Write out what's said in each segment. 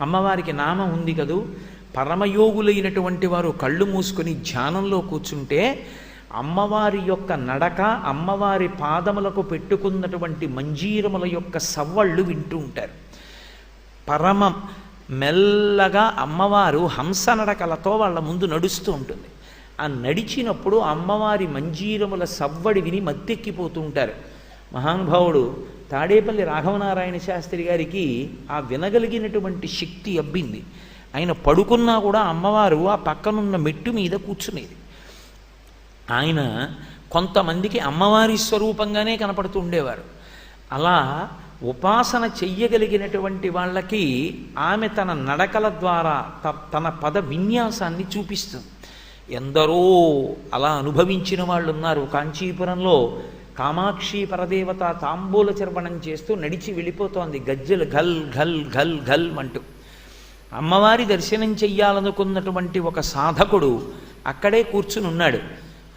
అమ్మవారికి నామం ఉంది కదూ? పరమయోగులైనటువంటి వారు కళ్ళు మూసుకొని ధ్యానంలో కూర్చుంటే అమ్మవారి యొక్క నడక అమ్మవారి పాదములకు పెట్టుకున్నటువంటి మంజీరముల యొక్క సవ్వళ్ళు వింటూ ఉంటారు. పరమ మెల్లగా అమ్మవారు హంస నడకలతో వాళ్ళ ముందు నడుస్తూ ఉంటుంది. ఆ నడిచినప్పుడు అమ్మవారి మంజీరముల సవ్వడి విని మత్తెక్కిపోతూ ఉంటారు. మహానుభావుడు తాడేపల్లి రాఘవనారాయణ శాస్త్రి గారికి ఆ వినగలిగినటువంటి శక్తి అబ్బింది. ఆయన పడుకున్నా కూడా అమ్మవారు ఆ పక్కనున్న మెట్టు మీద కూర్చునేది. ఆయన కొంతమందికి అమ్మవారి స్వరూపంగానే కనపడుతూ ఉండేవారు. అలా ఉపాసన చెయ్యగలిగినటువంటి వాళ్ళకి ఆమె తన నడకల ద్వారా త- తన పద విన్యాసాన్ని చూపిస్తుంది. ఎందరో అలా అనుభవించిన వాళ్ళు ఉన్నారు కాంచీపురంలో కామాక్షి పరదేవత తాంబూల చర్వణం చేస్తూ నడిచి వెళ్ళిపోతోంది. గజ్జెలు ఘల్ ఘల్ ఘల్ ఘల్ అంటూ. అమ్మవారి దర్శనం చెయ్యాలనుకున్నటువంటి ఒక సాధకుడు అక్కడే కూర్చుని ఉన్నాడు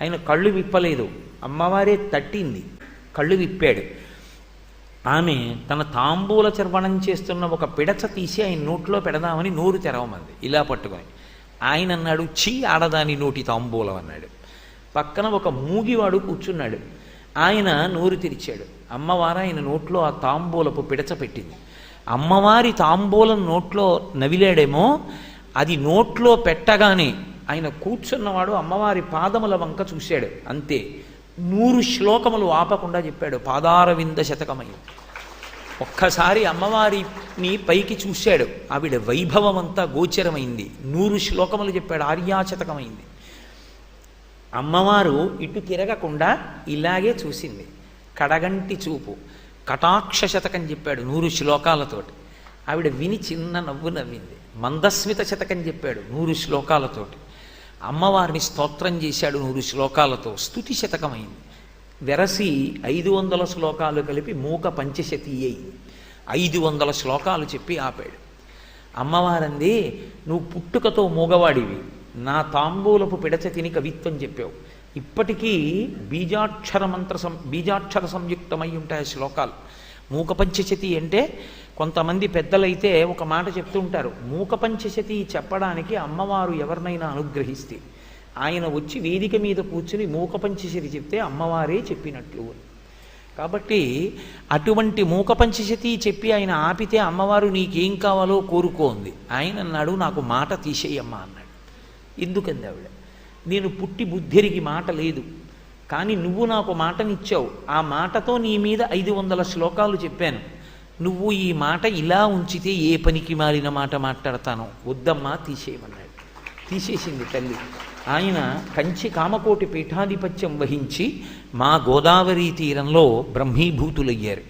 ఆయన కళ్ళు విప్పలేదు. అమ్మవారే తట్టింది. కళ్ళు విప్పాడు. ఆమె తన తాంబూల చర్వణం చేస్తున్న ఒక పిడచ తీసి ఆయన నోట్లో పెడదామని నోరు తెరవమంది. ఇలా పట్టుకొని. ఆయన అన్నాడు చీ ఆడదాని నోటి తాంబూలం అన్నాడు. పక్కన ఒక మూగివాడు కూర్చున్నాడు. ఆయన నోరు తెరిచాడు. అమ్మవారు ఆయన నోట్లో ఆ తాంబూలపు పిడచ పెట్టింది. అమ్మవారి తాంబూలం నోట్లో నవిలాడేమో అది నోట్లో పెట్టగానే ఆయన కూర్చున్నవాడు అమ్మవారి పాదముల వంక చూశాడు. అంతే. నూరు శ్లోకములు ఆపకుండా చెప్పాడు పాదారవింద శతకమై ఒక్కసారి అమ్మవారిని పైకి చూశాడు. ఆవిడ వైభవం అంతా గోచరమైంది. నూరు శ్లోకములు చెప్పాడు ఆర్యాశతకమైంది. అమ్మవారు ఇటు తిరగకుండా ఇలాగే చూసింది. కడగంటి చూపు. కటాక్ష శతకం చెప్పాడు నూరు శ్లోకాలతోటి. ఆవిడ విని చిన్న నవ్వు నవ్వింది. మందస్మిత శతకం చెప్పాడు నూరు శ్లోకాలతోటి. అమ్మవారిని స్తోత్రం చేశాడు నూరు శ్లోకాలతో. స్తుతి శతకమైంది. వెరసి ఐదు వందల శ్లోకాలు కలిపి మూక పంచశతి అయింది ఐదు వందల శ్లోకాలు చెప్పి ఆపాడు. అమ్మవారంది నువ్వు పుట్టుకతో మూగవాడివి. నా తాంబూలపు పిడచ తిని కవిత్వం చెప్పావు. ఇప్పటికీ బీజాక్షర మంత్ర సం బీజాక్షర సంయుక్తమై ఉంటాయి ఆ శ్లోకాలు. మూక పంచశతి అంటే కొంతమంది పెద్దలైతే ఒక మాట చెప్తూ ఉంటారు. మూక పంచశతి చెప్పడానికి అమ్మవారు ఎవరినైనా అనుగ్రహిస్తే ఆయన వచ్చి వేదిక మీద కూర్చుని మూక పంచశతి చెప్తే అమ్మవారే చెప్పినట్లు. అని కాబట్టి అటువంటి మూక పంచశతి చెప్పి ఆయన ఆపితే అమ్మవారు నీకేం కావాలో కోరుకోంది. ఆయన అన్నాడు నాకు మాట తీసేయమ్మా అన్నాడు. ఎందుకంది ఆవిడ? నేను పుట్టి బుద్ధిరికి మాట లేదు. కానీ నువ్వు నాకు మాటనిచ్చావు. ఆ మాటతో నీ మీద ఐదు వందల శ్లోకాలు చెప్పాను. నువ్వు ఈ మాట ఇలా ఉంచితే ఏ పనికి మారిన మాట మాట్లాడతాను? వద్దమ్మా తీసేయమన్నాడు. తీసేసింది తల్లి. ఆయన కంచి కామకోటి పీఠాధిపత్యం వహించి మా గోదావరి తీరంలో బ్రహ్మీభూతులయ్యారు.